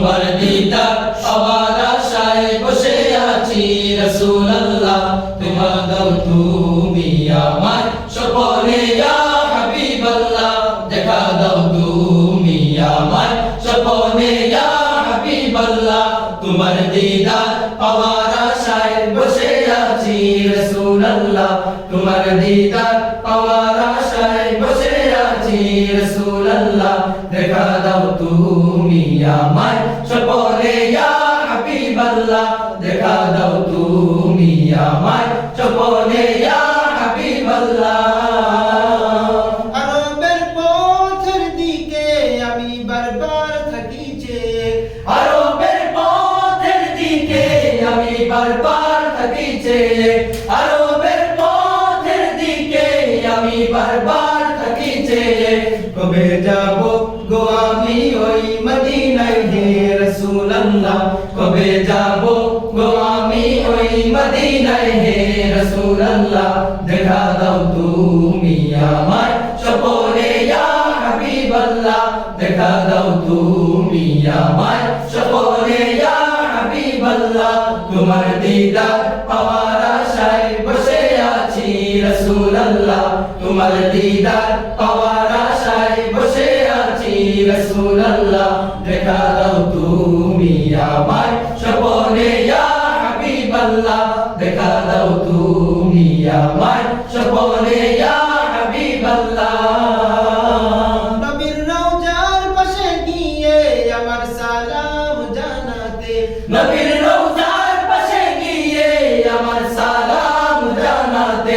তোমার দিদার পাওয়ার আশায় বসে আছি রসুল্লাহ তোমার দাও তুমি আমার স্বপনে, ইয়া হাবিবাল্লাহ। দেখা দাও তুমি আমার স্বপনে, ইয়া হাবিবাল্লাহ। তোমার দিদার পাওয়ার আশায় বসে আছি রসুল্লাহ তোমার দিদার পাওয়ার আশায় বসে আছি রসুল্লাহ দেখা দাও তুমি আমায় স্বপনে ইয়া হাবিবাল্লাহ দেখা দাও তুমি আমায় স্বপনে ইয়া হাবিবাল্লাহ। আরবের পথের দিকে আমি বারবার থাকিছে আরবের পথের দিকে আমি বারবার থাকিছে আরবের পথের দিকে আমি বারবার থাকিছে কবে যাব গো আমি ওই মদিনায়? হে রাসূলুল্লাহ কবে যাব গো আমি ওই মদিনায়? হে রাসূলুল্লাহ, দেখা দাও তুমি আমায় স্বপনে, ইয়া হাবিবাল্লাহ, দেখা দাও তুমি আমায় স্বপনে, ইয়া হাবিবাল্লাহ, তোমার দিদার পাওয়ার আশায় বসে আছি রাসূলুল্লাহ, তোমার দিদার পাওয়ার আছি রাসূলুল্লাহ দেখা দাও তুমি আমায়। স্বপনে ইয়া হাবিবাল্লাহ দেখা দাও তুমি আমায়। স্বপনে ইয়া হাবিবাল্লাহ। নবীর রওজার পাশে গিয়ে আমার সালাম জানাতে। নবীর রওজার পাশে গিয়ে আমার সালাম জানাতে।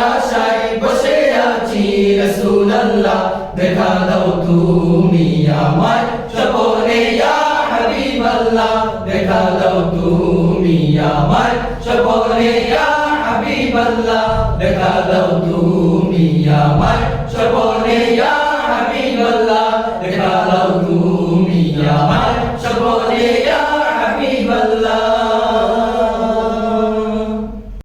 দেখা দাও তুমি আমার সকলে, ইয়া হাবিবাল্লাহ। দেখা দাও তুমি আমার সকলে, ইয়া হাবিবাল্লাহ। দেখা দাও তুমি আমার সকলে হাবিবাল্লাহ। দেখা তুমি আমার সকলে